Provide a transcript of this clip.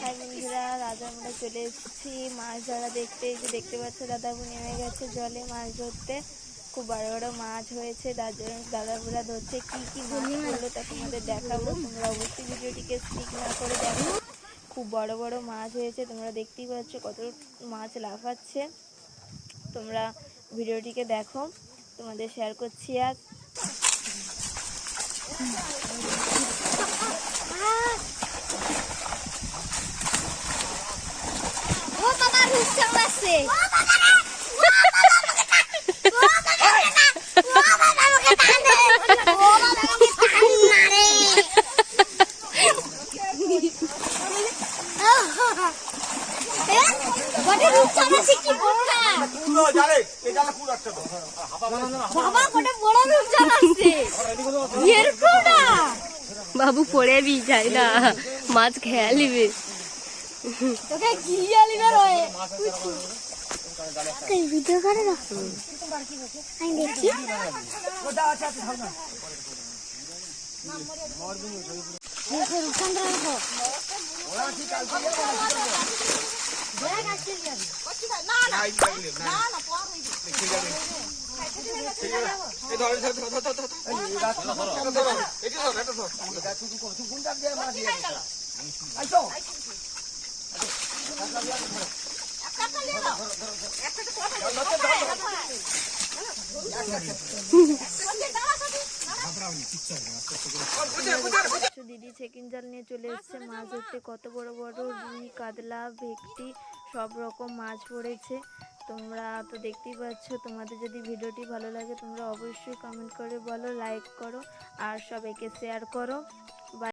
High বন্ধুরা দাদা আমরা চলে এসেছি। মাছ ধরা দেখতে যে দেখতে পাচ্ছ দাদাবু নেমে গেছে জলে মাছ ধরতে। খুব বড় বড় মাছ হয়েছে, দাদা দাদাবুরা ধরছে। কি কি মাছ হলো তা তোমাদের দেখাবো। তোমরা অবশ্যই ভিডিওটিকে স্কিপ না করে দেখো। খুব বড় বড় মাছ হয়েছে, তোমরা দেখতেই পাচ্ছ কত মাছ লাফাচ্ছে। তোমরা ভিডিওটিকে দেখো। তোমাদের শেয়ার করছি আর ও বাবা রুস্টার আছে বড় রুস্টার আছে কি বড়টা পুরো জালে এই জালে পুরো একটা আছে। বাবু পড়ে বি যায় না। মাছ খেয়া লিবে তোকে গিলিয়া লিবে রয়ে? কই ভিডিও করে না? আমি দেখি রূপচন্দ্র ধর দিদি চেকিং জাল নিয়ে চলে এসেছে। মাছ ধরতে কত বড় বড় রুই কাতলা, ভেটকি, সব রকম মাছ পড়েছে। তোমরা তো দেখতেই পাচ্ছ, তোমাদের যদি ভিডিওটি ভালো লাগে তোমরা অবশ্যই কমেন্ট করে বলো লাইক করো, আর সবাইকে শেয়ার করো।